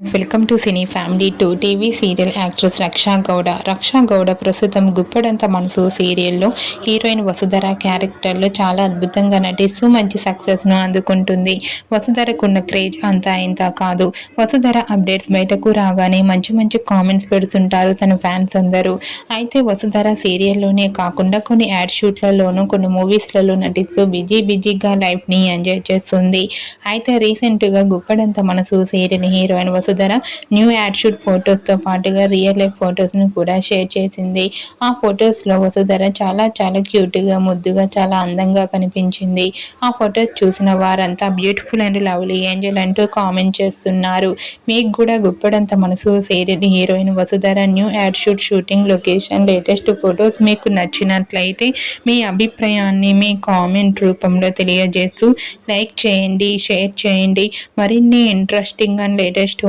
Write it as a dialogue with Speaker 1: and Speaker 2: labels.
Speaker 1: Welcome to cine family to TV serial actress Raksha Gowda. Raksha Gowda ప్రస్తుతం గుప్పడంత మనసు సీరియల్లో heroine Vasudhara క్యారెక్టర్లో చాలా అద్భుతంగా నటిస్తూ మంచి సక్సెస్ను అందుకుంటుంది. వసుధరకున్న క్రేజ్ అంతా ఇంత కాదు. వసుధర అప్డేట్స్ బయటకు రాగానే మంచి మంచి కామెంట్స్ పెడుతుంటారు తన ఫ్యాన్స్ అందరూ. అయితే వసుధర సీరియల్లోనే కాకుండా కొన్ని యాడ్ షూట్లలోనూ కొన్ని మూవీస్లలో నటిస్తూ బిజీ బిజీగా లైఫ్ని ఎంజాయ్ చేస్తుంది. అయితే రీసెంట్గా Guppedantha Manasu serial heroine Vasudhara new ad shoot ఫొటోస్తో పాటుగా రియల్ లైఫ్ ఫొటోస్ను కూడా షేర్ చేసింది. ఆ ఫొటోస్లో వసుధర చాలా చాలా క్యూట్గా ముద్దుగా చాలా అందంగా కనిపించింది. ఆ ఫొటోస్ చూసిన వారంతా బ్యూటిఫుల్ అండ్ లవ్లీ ఏంజల్ అంటూ కామెంట్ చేస్తున్నారు. మీకు కూడా Guppedantha Manasu serial heroine Vasudhara new ad shoot shooting location latest photos మీకు నచ్చినట్లయితే మీ అభిప్రాయాన్ని మీ కామెంట్ రూపంలో తెలియజేస్తూ లైక్ చేయండి షేర్ చేయండి. మరిన్ని ఇంట్రెస్టింగ్ అండ్ లేటెస్ట్